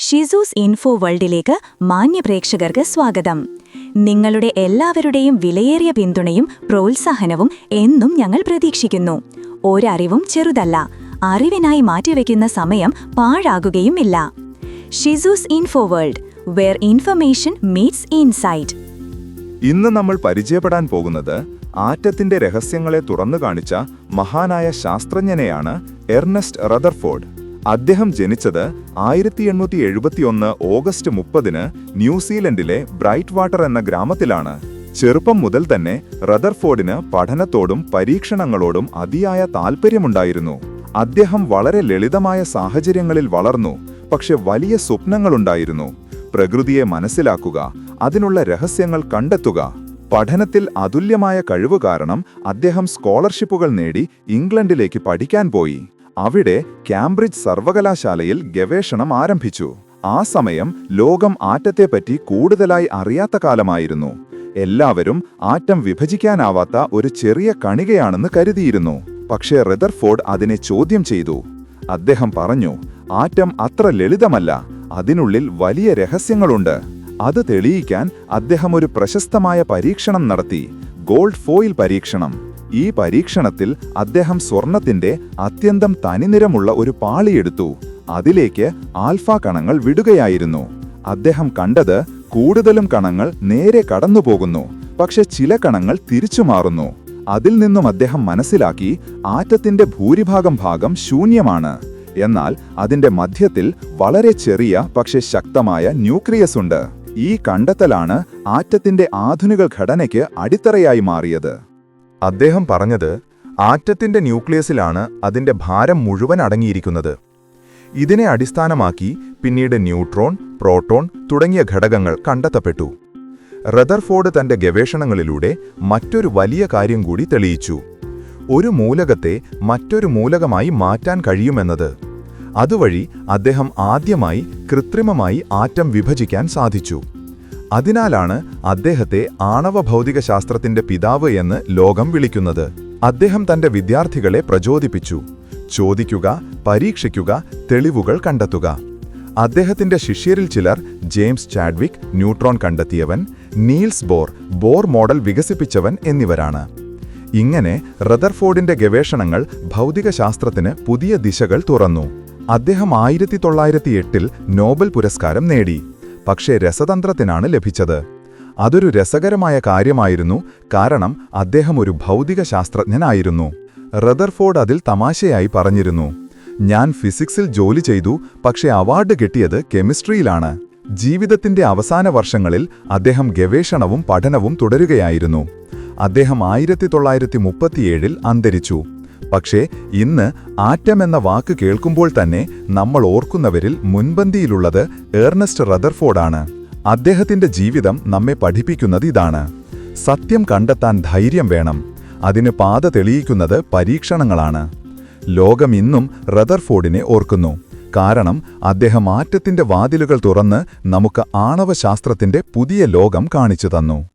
ഷിസൂസ് info വേൾഡിലേക്ക് മാന്യപ്രേക്ഷകർക്ക് സ്വാഗതം. നിങ്ങളുടെ എല്ലാവരുടെയും വിലയേറിയ പിന്തുണയും പ്രോത്സാഹനവും എന്നും ഞങ്ങൾ പ്രതീക്ഷിക്കുന്നു. ഒരറിവും ചെറുതല്ല അറിവിനായി മാറ്റിവെക്കുന്ന സമയം പാഴാകുകയുമില്ല. ഷിസൂസ് info world where information meets insight ഇന്ന് നമ്മൾ പരിചയപ്പെടാൻ പോകുന്നത് ആറ്റത്തിന്റെ രഹസ്യങ്ങളെ തുറന്നു കാണിച്ച മഹാനായ ശാസ്ത്രജ്ഞനെയാണ് എർണസ്റ്റ് റദർഫോർഡ്. അദ്ദേഹം ജനിച്ചത് ആയിരത്തി എണ്ണൂറ്റി എഴുപത്തിയൊന്ന് ഓഗസ്റ്റ് മുപ്പതിന് ന്യൂസിലൻഡിലെ ബ്രൈറ്റ് വാട്ടർ എന്ന ഗ്രാമത്തിലാണ്. ചെറുപ്പം മുതൽ തന്നെ റദർഫോർഡിന് പഠനത്തോടും പരീക്ഷണങ്ങളോടും അതിയായ താൽപ്പര്യമുണ്ടായിരുന്നു അദ്ദേഹം വളരെ ലളിതമായ സാഹചര്യങ്ങളിൽ വളർന്നു പക്ഷെ വലിയ സ്വപ്നങ്ങളുണ്ടായിരുന്നു. പ്രകൃതിയെ മനസ്സിലാക്കുക അതിനുള്ള രഹസ്യങ്ങൾ കണ്ടെത്തുക. പഠനത്തിൽ അതുല്യമായ കഴിവ് കാരണം അദ്ദേഹം സ്കോളർഷിപ്പുകൾ നേടി ഇംഗ്ലണ്ടിലേക്ക് പഠിക്കാൻ പോയി. അവിടെ കാംബ്രിഡ്ജ് സർവകലാശാലയിൽ ഗവേഷണം ആരംഭിച്ചു. ആ സമയം ലോകം ആറ്റത്തെപ്പറ്റി കൂടുതലായി അറിയാത്ത കാലമായിരുന്നു. എല്ലാവരും ആറ്റം വിഭജിക്കാനാവാത്ത ഒരു ചെറിയ കണികയാണെന്ന് കരുതിയിരുന്നു. പക്ഷേ റെദർഫോർഡ് അതിനെ ചോദ്യം ചെയ്തു. അദ്ദേഹം പറഞ്ഞു ആറ്റം അത്ര ലളിതമല്ല. അതിനുള്ളിൽ വലിയ രഹസ്യങ്ങളുണ്ട്. അത് തെളിയിക്കാൻ അദ്ദേഹം ഒരു പ്രശസ്തമായ പരീക്ഷണം നടത്തി. ഗോൾഡ് ഫോയിൽ പരീക്ഷണം. ഈ പരീക്ഷണത്തിൽ അദ്ദേഹം സ്വർണത്തിന്റെ അത്യന്തം തനിനിറമുള്ള ഒരു പാളിയെടുത്തു അതിലേക്ക് ആൽഫ കണങ്ങൾ വിടുകയായിരുന്നു. അദ്ദേഹം കണ്ടത് കൂടുതലും കണങ്ങൾ നേരെ കടന്നുപോകുന്നു. പക്ഷെ ചില കണങ്ങൾ തിരിച്ചു മാറുന്നു. അതിൽ നിന്നും അദ്ദേഹം മനസ്സിലാക്കി ആറ്റത്തിന്റെ ഭൂരിഭാഗം ഭാഗം ശൂന്യമാണ്. എന്നാൽ അതിന്റെ മധ്യത്തിൽ വളരെ ചെറിയ പക്ഷെ ശക്തമായ ന്യൂക്ലിയസ് ഉണ്ട്. ഈ കണ്ടെത്തലാണ് ആറ്റത്തിന്റെ ആധുനിക ഘടനയ്ക്ക് അടിത്തറയായി മാറിയത്. അദ്ദേഹം പറഞ്ഞത് ആറ്റത്തിന്റെ ന്യൂക്ലിയസിലാണ് അതിന്റെ ഭാരം മുഴുവൻ അടങ്ങിയിരിക്കുന്നത്. ഇതിനെ അടിസ്ഥാനമാക്കി പിന്നീട് ന്യൂട്രോൺ പ്രോട്ടോൺ തുടങ്ങിയ ഘടകങ്ങൾ കണ്ടെത്തപ്പെട്ടു. റദർഫോർഡ് തന്റെ ഗവേഷണങ്ങളിലൂടെ മറ്റൊരു വലിയ കാര്യം കൂടി തെളിയിച്ചു. ഒരു മൂലകത്തെ മറ്റൊരു മൂലകമായി മാറ്റാൻ കഴിയുമെന്നത്. അതുവഴി അദ്ദേഹം ആദ്യമായി കൃത്രിമമായി ആറ്റം വിഭജിക്കാൻ സാധിച്ചു. അതിനാലാണ് അദ്ദേഹത്തെ ആണവ ഭൗതികശാസ്ത്രത്തിന്റെ പിതാവ് എന്ന് ലോകം വിളിക്കുന്നത്. അദ്ദേഹം തന്റെ വിദ്യാർത്ഥികളെ പ്രചോദിപ്പിച്ചു. ചോദിക്കുക പരീക്ഷിക്കുക തെളിവുകൾ കണ്ടെത്തുക. അദ്ദേഹത്തിന്റെ ശിഷ്യരിൽ ചിലർ ജെയിംസ് ചാഡ്വിക് ന്യൂട്രോൺ കണ്ടെത്തിയവൻ നീൽസ് ബോർ ബോർ മോഡൽ വികസിപ്പിച്ചവൻ എന്നിവരാണ്. ഇങ്ങനെ റദർഫോർഡിന്റെ ഗവേഷണങ്ങൾ ഭൗതികശാസ്ത്രത്തിന് പുതിയ ദിശകൾ തുറന്നു. അദ്ദേഹം ആയിരത്തി തൊള്ളായിരത്തി എട്ടിൽ നോബൽ പുരസ്കാരം നേടി. പക്ഷേ രസതന്ത്രത്തിനാണ് ലഭിച്ചത്. അതൊരു രസകരമായ കാര്യമായിരുന്നു. കാരണം അദ്ദേഹം ഒരു ഭൗതിക ശാസ്ത്രജ്ഞനായിരുന്നു റദർഫോർഡ് അതിൽ തമാശയായി പറഞ്ഞിരുന്നു. ഞാൻ ഫിസിക്സിൽ ജോലി ചെയ്തു. പക്ഷേ അവാർഡ് കിട്ടിയത് കെമിസ്ട്രിയിലാണ്. ജീവിതത്തിന്റെ അവസാന വർഷങ്ങളിൽ അദ്ദേഹം ഗവേഷണവും പഠനവും തുടരുകയായിരുന്നു. അദ്ദേഹം ആയിരത്തി തൊള്ളായിരത്തി മുപ്പത്തിയേഴിൽ അന്തരിച്ചു. പക്ഷേ ഇന്ന് ആറ്റം എന്ന വാക്ക് കേൾക്കുമ്പോൾ തന്നെ നമ്മൾ ഓർക്കുന്നവരിൽ മുൻപന്തിയിലുള്ളത് ഏർണസ്റ്റ് റദർഫോർഡാണ്. അദ്ദേഹത്തിന്റെ ജീവിതം നമ്മെ പഠിപ്പിക്കുന്നത് ഇതാണ്. സത്യം കണ്ടെത്താൻ ധൈര്യം വേണം. അതിന് പാത തെളിയിക്കുന്നത് പരീക്ഷണങ്ങളാണ്. ലോകം ഇന്നും റദർഫോർഡിനെ ഓർക്കുന്നു. കാരണം അദ്ദേഹം ആറ്റത്തിന്റെ വാതിലുകൾ തുറന്ന് നമുക്ക് ആണവശാസ്ത്രത്തിന്റെ പുതിയ ലോകം കാണിച്ചു തന്നു.